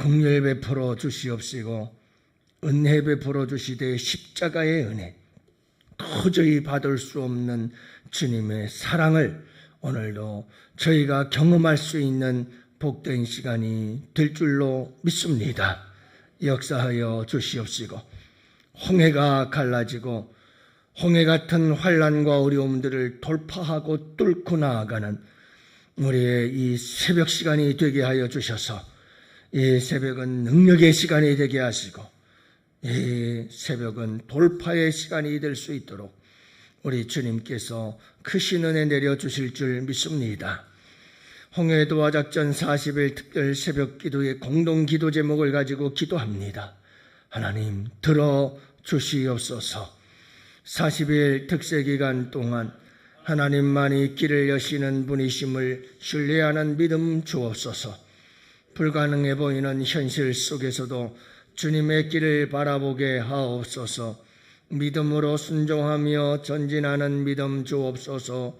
긍휼 베풀어 주시옵시고 은혜 베풀어 주시되 십자가의 은혜 도저히 받을 수 없는 주님의 사랑을 오늘도 저희가 경험할 수 있는 복된 시간이 될 줄로 믿습니다. 역사하여 주시옵시고 홍해가 갈라지고 홍해 같은 환란과 어려움들을 돌파하고 뚫고 나아가는 우리의 이 새벽 시간이 되게 하여 주셔서 이 새벽은 능력의 시간이 되게 하시고 이 새벽은 돌파의 시간이 될 수 있도록 우리 주님께서 크신 은혜 내려 주실 줄 믿습니다. 홍해도와 작전 40일 특별 새벽 기도의 공동 기도 제목을 가지고 기도합니다. 하나님 들어 주시옵소서. 40일 특세 기간 동안 하나님만이 길을 여시는 분이심을 신뢰하는 믿음 주옵소서. 불가능해 보이는 현실 속에서도 주님의 길을 바라보게 하옵소서. 믿음으로 순종하며 전진하는 믿음 주옵소서.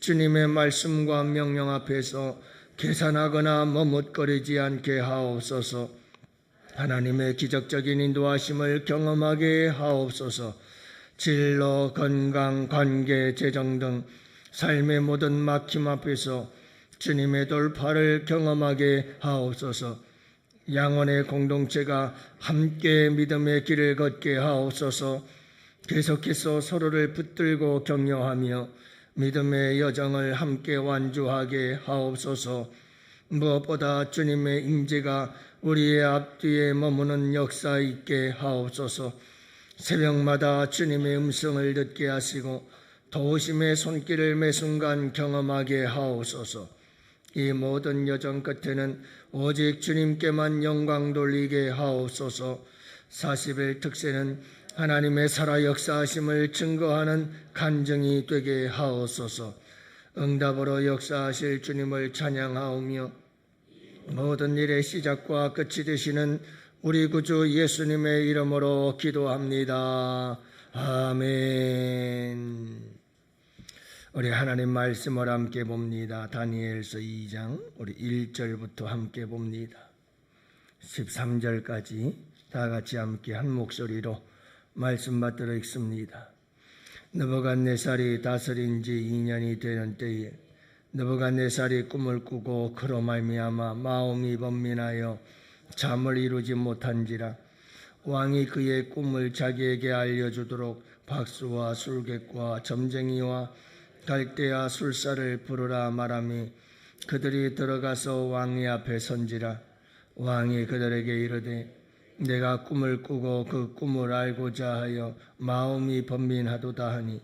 주님의 말씀과 명령 앞에서 계산하거나 머뭇거리지 않게 하옵소서. 하나님의 기적적인 인도하심을 경험하게 하옵소서. 진로, 건강, 관계, 재정 등 삶의 모든 막힘 앞에서 주님의 돌파를 경험하게 하옵소서. 양원의 공동체가 함께 믿음의 길을 걷게 하옵소서. 계속해서 서로를 붙들고 격려하며 믿음의 여정을 함께 완주하게 하옵소서. 무엇보다 주님의 임재가 우리의 앞뒤에 머무는 역사 있게 하옵소서. 새벽마다 주님의 음성을 듣게 하시고 도우심의 손길을 매 순간 경험하게 하옵소서. 이 모든 여정 끝에는 오직 주님께만 영광 돌리게 하옵소서. 40일 특세는 하나님의 살아 역사하심을 증거하는 간증이 되게 하옵소서. 응답으로 역사하실 주님을 찬양하오며 모든 일의 시작과 끝이 되시는 우리 구주 예수님의 이름으로 기도합니다. 아멘. 우리 하나님 말씀을 함께 봅니다. 다니엘서 2장 우리 1절부터 함께 봅니다. 13절까지 다 같이 함께 한 목소리로 말씀 받들어 읽습니다. 느부갓네살이 다스린 지 2년이 되는 때에 느부갓네살이 꿈을 꾸고 그로 말미암아 마음이 번민하여 잠을 이루지 못한지라 왕이 그의 꿈을 자기에게 알려주도록 박수와 술객과 점쟁이와 갈대아 술사를 부르라 말하미 그들이 들어가서 왕의 앞에 선지라. 왕이 그들에게 이르되 내가 꿈을 꾸고 그 꿈을 알고자 하여 마음이 번민하도다 하니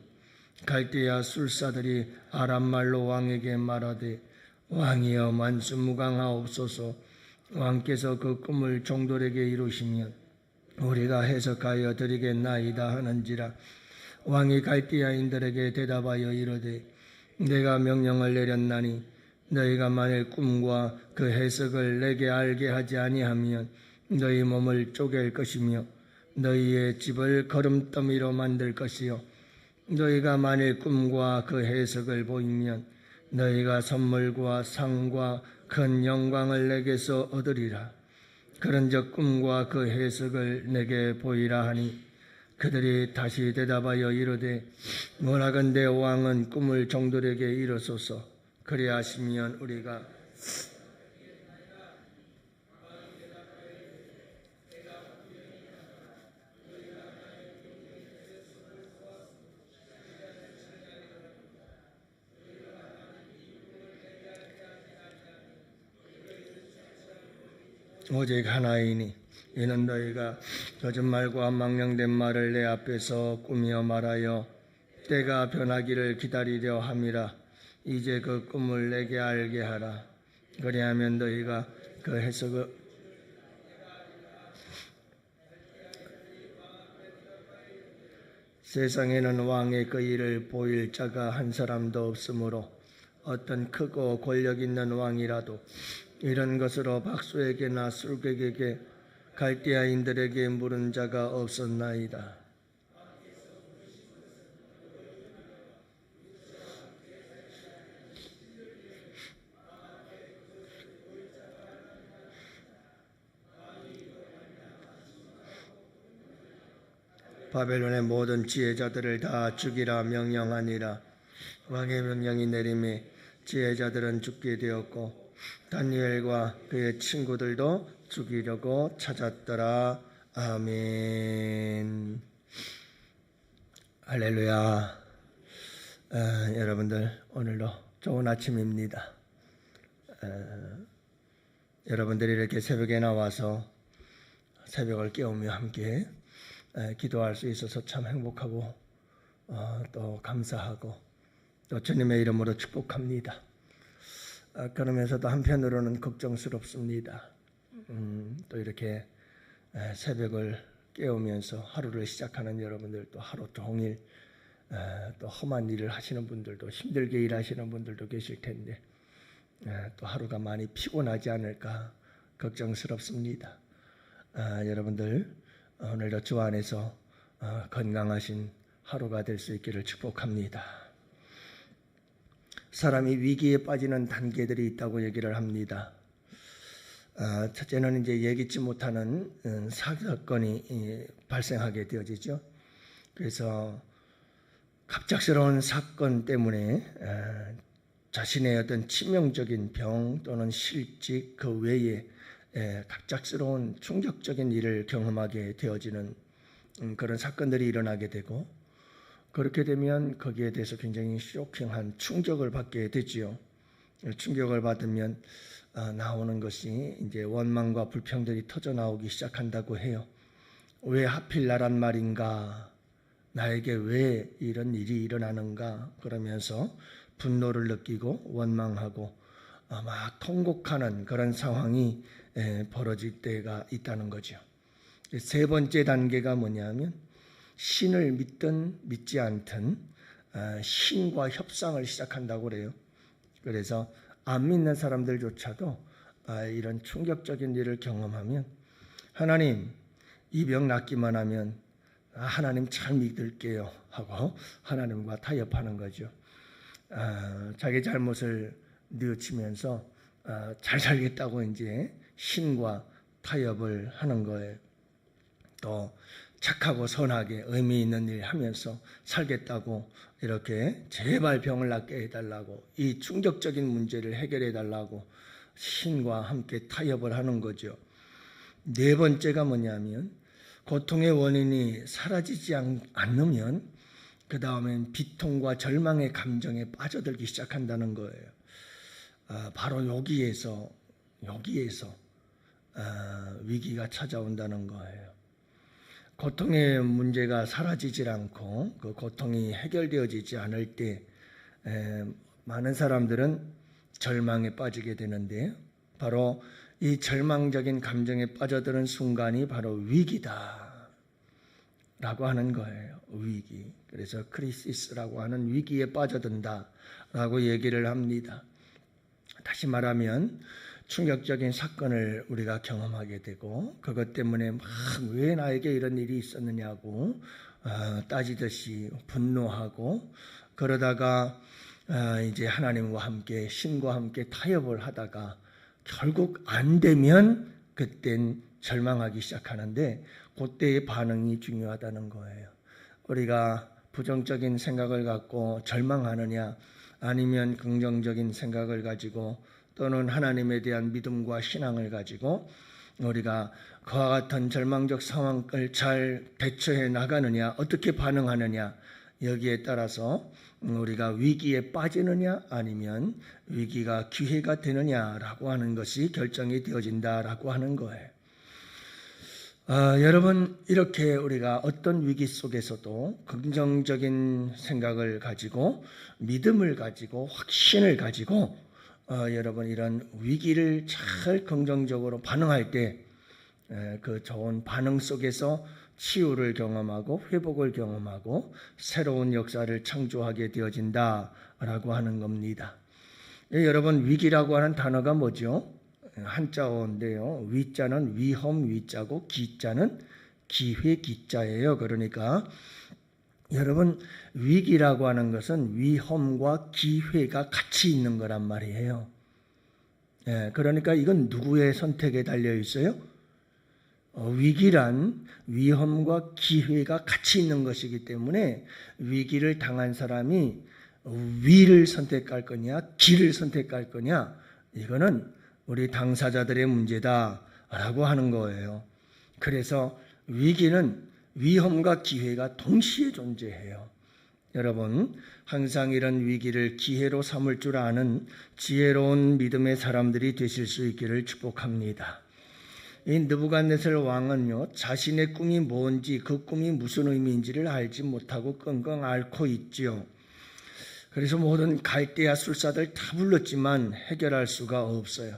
갈대아 술사들이 아람말로 왕에게 말하되 왕이여 만수무강하옵소서. 왕께서 그 꿈을 종들에게 이루시면 우리가 해석하여 드리겠나이다 하는지라 왕이 갈대아인들에게 대답하여 이르되 내가 명령을 내렸나니 너희가 만일 꿈과 그 해석을 내게 알게 하지 아니하면 너희 몸을 쪼갤 것이며 너희의 집을 걸음더미로 만들 것이요 너희가 만일 꿈과 그 해석을 보이면 너희가 선물과 상과 큰 영광을 내게서 얻으리라. 그런즉 꿈과 그 해석을 내게 보이라 하니 그들이 다시 대답하여 이르되 원하건대 왕은 꿈을 종들에게 이르소서. 그리하시면 우리가 오직 하나이니 이는 너희가 거짓말과 망령된 말을 내 앞에서 꾸며 말하여 때가 변하기를 기다리려 함이라. 이제 그 꿈을 내게 알게 하라. 그리하면 너희가 그 해석을 세상에는 왕의 그 일을 보일 자가 한 사람도 없으므로 어떤 크고 권력 있는 왕이라도 이런 것으로 박수에게나 술객에게 갈대아인들에게 물은 자가 없었나이다. 바벨론의 모든 지혜자들을 다 죽이라 명령하니라. 왕의 명령이 내림에 지혜자들은 죽게 되었고 다니엘과 그의 친구들도 죽이려고 찾았더라. 아멘. 할렐루야. 어, 여러분들 오늘도 좋은 아침입니다. 어, 여러분들이 이렇게 새벽에 나와서 새벽을 깨우며 함께 에, 기도할 수 있어서 참 행복하고 어, 또 감사하고 또 주님의 이름으로 축복합니다. 아, 그러면서도 한편으로는 걱정스럽습니다. 음, 또 이렇게 에, 새벽을 깨우면서 하루를 시작하는 여러분들 또 하루 종일 에, 또 험한 일을 하시는 분들도 힘들게 일하시는 분들도 계실 텐데 에, 또 하루가 많이 피곤하지 않을까 걱정스럽습니다. 아, 여러분들 오늘도 주 안에서 어, 건강하신 하루가 될 수 있기를 축복합니다. 사람이 위기에 빠지는 단계들이 있다고 얘기를 합니다. 아, 첫째는 이제 예기치 못하는 음, 사건이 이, 발생하게 되어지죠. 그래서 갑작스러운 사건 때문에 에, 자신의 어떤 치명적인 병 또는 실직 그 외에 에, 갑작스러운 충격적인 일을 경험하게 되어지는 음, 그런 사건들이 일어나게 되고 그렇게 되면 거기에 대해서 굉장히 쇼킹한 충격을 받게 되지요. 충격을 받으면 아, 나오는 것이 이제 원망과 불평들이 터져 나오기 시작한다고 해요. 왜 하필 나란 말인가? 나에게 왜 이런 일이 일어나는가? 그러면서 분노를 느끼고 원망하고 아, 막 통곡하는 그런 상황이 에, 벌어질 때가 있다는 거죠. 세 번째 단계가 뭐냐면 신을 믿든 믿지 않든 아, 신과 협상을 시작한다고 그래요. 그래서 안 믿는 사람들조차도 아, 이런 충격적인 일을 경험하면 하나님 이 병 낫기만 하면 아, 하나님 잘 믿을게요 하고 하나님과 타협하는 거죠. 아, 자기 잘못을 뉘우치면서 아, 잘 살겠다고 이제 신과 타협을 하는 거예요. 또 착하고 선하게 의미 있는 일 하면서 살겠다고 이렇게 제발 병을 낫게 해달라고 이 충격적인 문제를 해결해 달라고 신과 함께 타협을 하는 거죠. 네 번째가 뭐냐면 고통의 원인이 사라지지 않- 않으면 그 다음엔 비통과 절망의 감정에 빠져들기 시작한다는 거예요. 아, 바로 여기에서 여기에서 아, 위기가 찾아온다는 거예요. 고통의 문제가 사라지질 않고 그 고통이 해결되어지지 않을 때 에, 많은 사람들은 절망에 빠지게 되는데 바로 이 절망적인 감정에 빠져드는 순간이 바로 위기다. 라고 하는 거예요. 위기. 그래서 크리시스라고 하는 위기에 빠져든다. 라고 얘기를 합니다. 다시 말하면 충격적인 사건을 우리가 경험하게 되고 그것 때문에 막 왜 나에게 이런 일이 있었느냐고 어, 따지듯이 분노하고 그러다가 어, 이제 하나님과 함께 신과 함께 타협을 하다가 결국 안 되면 그땐 절망하기 시작하는데 그때의 반응이 중요하다는 거예요. 우리가 부정적인 생각을 갖고 절망하느냐 아니면 긍정적인 생각을 가지고 또는 하나님에 대한 믿음과 신앙을 가지고 우리가 그와 같은 절망적 상황을 잘 대처해 나가느냐 어떻게 반응하느냐 여기에 따라서 우리가 위기에 빠지느냐 아니면 위기가 기회가 되느냐라고 하는 것이 결정이 되어진다라고 하는 거예요. 아, 여러분 이렇게 우리가 어떤 위기 속에서도 긍정적인 생각을 가지고 믿음을 가지고 확신을 가지고 어, 여러분 이런 위기를 잘 긍정적으로 반응할 때 그 좋은 반응 속에서 치유를 경험하고 회복을 경험하고 새로운 역사를 창조하게 되어진다라고 하는 겁니다. 예, 여러분 위기라고 하는 단어가 뭐죠? 한자어인데요. 위자는 위험 위자고 기자는 기회 기자예요. 그러니까 여러분 위기라고 하는 것은 위험과 기회가 같이 있는 거란 말이에요. 예, 그러니까 이건 누구의 선택에 달려 있어요? 어, 위기란 위험과 기회가 같이 있는 것이기 때문에 위기를 당한 사람이 위를 선택할 거냐, 길을 선택할 거냐, 이거는 우리 당사자들의 문제다라고 하는 거예요. 그래서 위기는 위험과 기회가 동시에 존재해요. 여러분, 항상 이런 위기를 기회로 삼을 줄 아는 지혜로운 믿음의 사람들이 되실 수 있기를 축복합니다. 이 느부갓네살 왕은요 자신의 꿈이 뭔지 그 꿈이 무슨 의미인지를 알지 못하고 끙끙 앓고 있지요. 그래서 모든 갈대아 술사들 다 불렀지만 해결할 수가 없어요.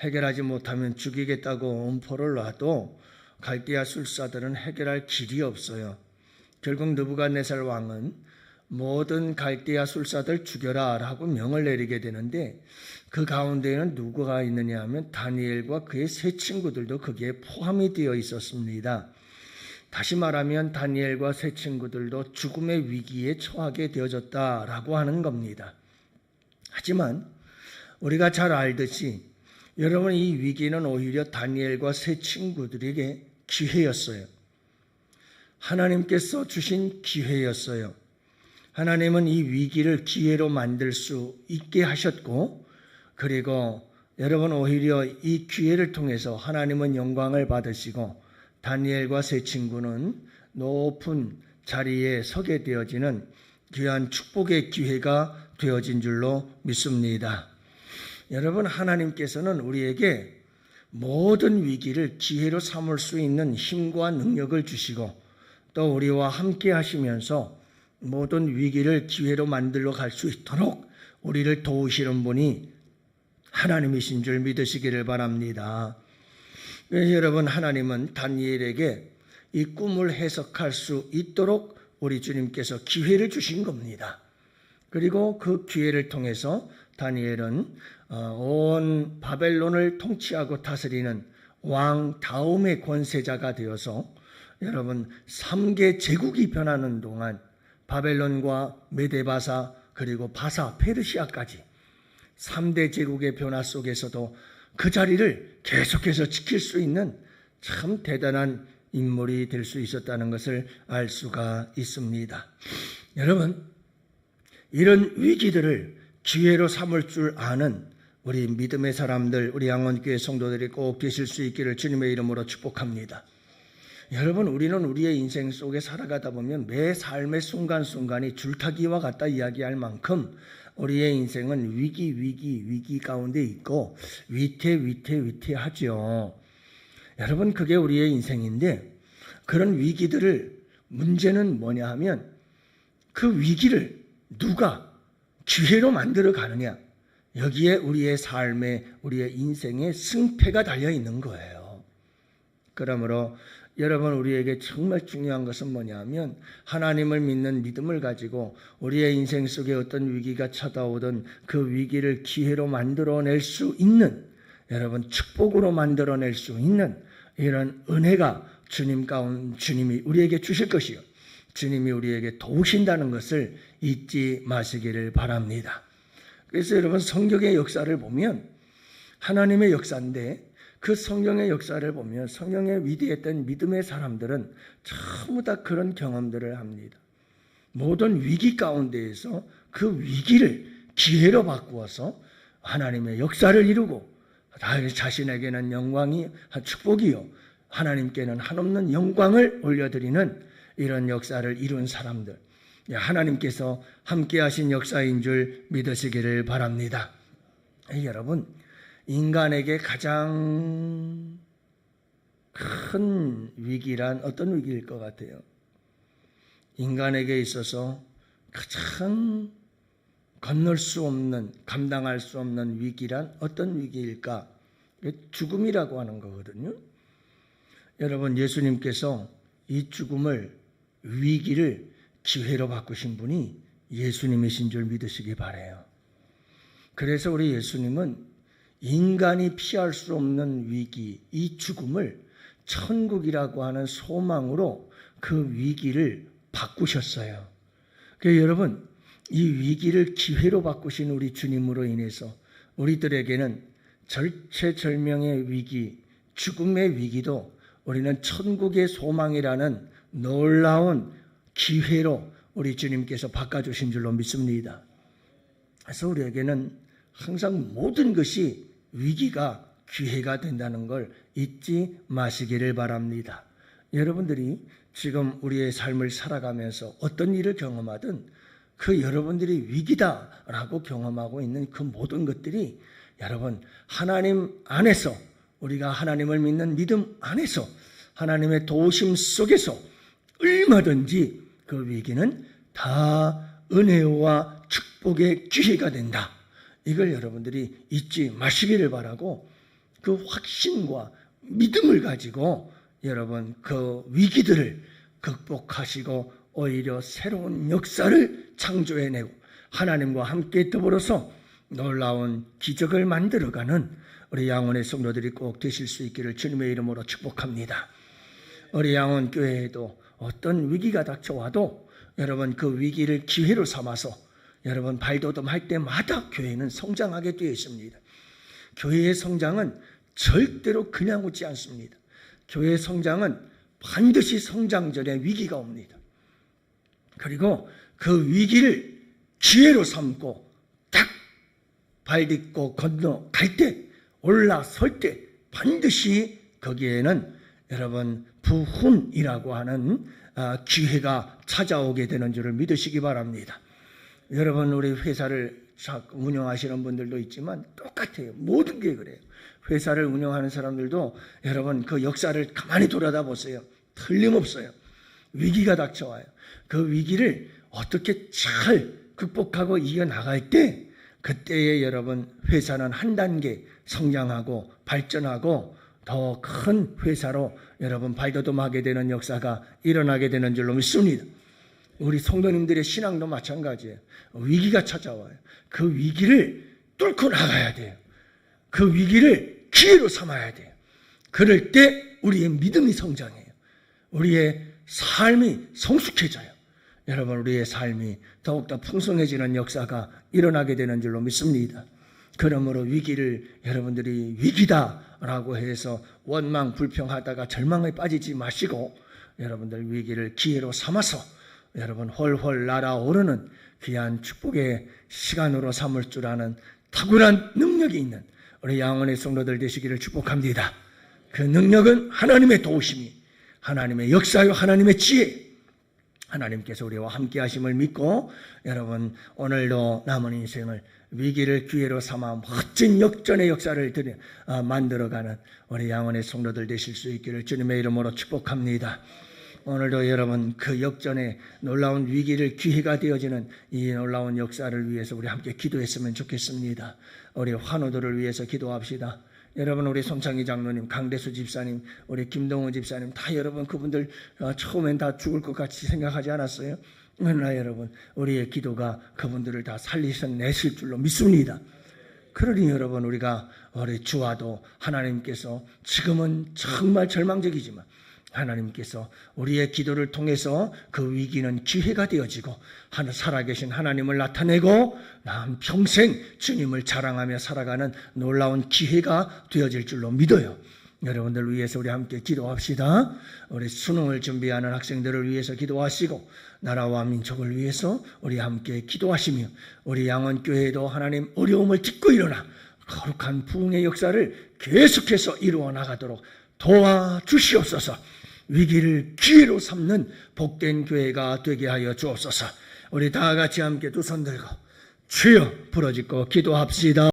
해결하지 못하면 죽이겠다고 엄포를 놔도 갈대아 술사들은 해결할 길이 없어요. 결국 느부갓네살 왕은 모든 갈대아 술사들 죽여라라고 명을 내리게 되는데 그 가운데에는 누구가 있느냐 하면 다니엘과 그의 세 친구들도 거기에 포함이 되어 있었습니다. 다시 말하면 다니엘과 세 친구들도 죽음의 위기에 처하게 되어졌다라고 하는 겁니다. 하지만 우리가 잘 알듯이 여러분 이 위기는 오히려 다니엘과 세 친구들에게 기회였어요. 하나님께서 주신 기회였어요. 하나님은 이 위기를 기회로 만들 수 있게 하셨고, 그리고 여러분 오히려 이 기회를 통해서 하나님은 영광을 받으시고, 다니엘과 세 친구는 높은 자리에 서게 되어지는 귀한 축복의 기회가 되어진 줄로 믿습니다. 여러분, 하나님께서는 우리에게 모든 위기를 기회로 삼을 수 있는 힘과 능력을 주시고 또 우리와 함께 하시면서 모든 위기를 기회로 만들어 갈수 있도록 우리를 도우시는 분이 하나님이신 줄 믿으시기를 바랍니다. 여러분 하나님은 다니엘에게 이 꿈을 해석할 수 있도록 우리 주님께서 기회를 주신 겁니다. 그리고 그 기회를 통해서 다니엘은 어, 온 바벨론을 통치하고 다스리는 왕 다음의 권세자가 되어서 여러분 3개 제국이 변하는 동안 바벨론과 메데바사 그리고 바사 페르시아까지 3대 제국의 변화 속에서도 그 자리를 계속해서 지킬 수 있는 참 대단한 인물이 될 수 있었다는 것을 알 수가 있습니다. 여러분, 이런 위기들을 기회로 삼을 줄 아는 우리 믿음의 사람들, 우리 양원교회 성도들이 꼭 되실 수 있기를 주님의 이름으로 축복합니다. 여러분, 우리는 우리의 인생 속에 살아가다 보면 매 삶의 순간순간이 줄타기와 같다 이야기할 만큼 우리의 인생은 위기, 위기, 위기 가운데 있고 위태, 위태, 위태하죠. 여러분, 그게 우리의 인생인데 그런 위기들을 문제는 뭐냐 하면 그 위기를 누가 기회로 만들어 가느냐. 여기에 우리의 삶에, 우리의 인생의 승패가 달려 있는 거예요. 그러므로 여러분 우리에게 정말 중요한 것은 뭐냐면 하나님을 믿는 믿음을 가지고 우리의 인생 속에 어떤 위기가 찾아오던 그 위기를 기회로 만들어낼 수 있는 여러분 축복으로 만들어낼 수 있는 이런 은혜가 주님 가운 주님이 우리에게 주실 것이요. 주님이 우리에게 도우신다는 것을 잊지 마시기를 바랍니다. 그래서 여러분 성경의 역사를 보면 하나님의 역사인데 그 성경의 역사를 보면 성경의 위대했던 믿음의 사람들은 전부 다 그런 경험들을 합니다. 모든 위기 가운데에서 그 위기를 기회로 바꾸어서 하나님의 역사를 이루고 자신에게는 영광이 축복이요 하나님께는 한없는 영광을 올려드리는 이런 역사를 이룬 사람들 하나님께서 함께하신 역사인 줄 믿으시기를 바랍니다. 여러분 인간에게 가장 큰 위기란 어떤 위기일 것 같아요? 인간에게 있어서 가장 건널 수 없는, 감당할 수 없는 위기란 어떤 위기일까? 죽음이라고 하는 거거든요. 여러분, 예수님께서 이 죽음을, 위기를 기회로 바꾸신 분이 예수님이신 줄 믿으시기 바래요. 그래서 우리 예수님은 인간이 피할 수 없는 위기, 이 죽음을 천국이라고 하는 소망으로 그 위기를 바꾸셨어요. 그래서 여러분, 이 위기를 기회로 바꾸신 우리 주님으로 인해서 우리들에게는 절체절명의 위기, 죽음의 위기도 우리는 천국의 소망이라는 놀라운 기회로 우리 주님께서 바꿔주신 줄로 믿습니다. 그래서 우리에게는 항상 모든 것이 위기가 기회가 된다는 걸 잊지 마시기를 바랍니다. 여러분들이 지금 우리의 삶을 살아가면서 어떤 일을 경험하든 그 여러분들이 위기다라고 경험하고 있는 그 모든 것들이 여러분 하나님 안에서 우리가 하나님을 믿는 믿음 안에서 하나님의 도심 속에서 얼마든지 그 위기는 다 은혜와 축복의 기회가 된다. 이걸 여러분들이 잊지 마시기를 바라고 그 확신과 믿음을 가지고 여러분 그 위기들을 극복하시고 오히려 새로운 역사를 창조해내고 하나님과 함께 더불어서 놀라운 기적을 만들어가는 우리 양원의 성도들이 꼭 되실 수 있기를 주님의 이름으로 축복합니다. 우리 양원 교회에도 어떤 위기가 닥쳐와도 여러분 그 위기를 기회로 삼아서 여러분 발돋움할 때마다 교회는 성장하게 되어 있습니다. 교회의 성장은 절대로 그냥 오지 않습니다. 교회의 성장은 반드시 성장 전에 위기가 옵니다. 그리고 그 위기를 기회로 삼고 딱 발딛고 건너갈 때 올라설 때 반드시 거기에는 여러분 부훈이라고 하는 아, 기회가 찾아오게 되는 줄을 믿으시기 바랍니다. 여러분 우리 회사를 운영하시는 분들도 있지만 똑같아요. 모든 게 그래요. 회사를 운영하는 사람들도 여러분 그 역사를 가만히 돌아다 보세요. 틀림없어요. 위기가 닥쳐와요. 그 위기를 어떻게 잘 극복하고 이겨나갈 때 그때에 여러분 회사는 한 단계 성장하고 발전하고 더 큰 회사로 여러분 발돋움하게 되는 역사가 일어나게 되는 줄로 믿습니다. 우리 성도님들의 신앙도 마찬가지예요. 위기가 찾아와요. 그 위기를 뚫고 나가야 돼요. 그 위기를 기회로 삼아야 돼요. 그럴 때 우리의 믿음이 성장해요. 우리의 삶이 성숙해져요. 여러분, 우리의 삶이 더욱더 풍성해지는 역사가 일어나게 되는 줄로 믿습니다. 그러므로 위기를 여러분들이 위기다라고 해서 원망 불평하다가 절망에 빠지지 마시고 여러분들 위기를 기회로 삼아서 여러분 헐헐 날아오르는 귀한 축복의 시간으로 삼을 줄 아는 탁월한 능력이 있는 우리 양원의 성도들 되시기를 축복합니다. 그 능력은 하나님의 도우심이 하나님의 역사요 하나님의 지혜 하나님께서 우리와 함께 하심을 믿고 여러분 오늘도 남은 인생을 위기를 기회로 삼아 멋진 역전의 역사를 들여 아, 만들어가는 우리 양원의 성도들 되실 수 있기를 주님의 이름으로 축복합니다. 오늘도 여러분 그 역전의 놀라운 위기를 기회가 되어지는 이 놀라운 역사를 위해서 우리 함께 기도했으면 좋겠습니다. 우리 환우들을 위해서 기도합시다. 여러분 우리 손창희 장로님, 강대수 집사님, 우리 김동호 집사님 다 여러분 그분들 어, 처음엔 다 죽을 것 같이 생각하지 않았어요? 그러나 여러분 우리의 기도가 그분들을 다 살리셔내실 줄로 믿습니다. 그러니 여러분 우리가 우리 주와도 하나님께서 지금은 정말 절망적이지만 하나님께서 우리의 기도를 통해서 그 위기는 기회가 되어지고 하나 살아계신 하나님을 나타내고 남 평생 주님을 자랑하며 살아가는 놀라운 기회가 되어질 줄로 믿어요. 여러분들 위해서 우리 함께 기도합시다. 우리 수능을 준비하는 학생들을 위해서 기도하시고 나라와 민족을 위해서 우리 함께 기도하시며 우리 양원교회도 하나님 어려움을 딛고 일어나 거룩한 부흥의 역사를 계속해서 이루어 나가도록 도와 주시옵소서. 위기를 기회로 삼는 복된 교회가 되게 하여 주옵소서. 우리 다 같이 함께 두 손 들고 주여 부러지고 기도합시다.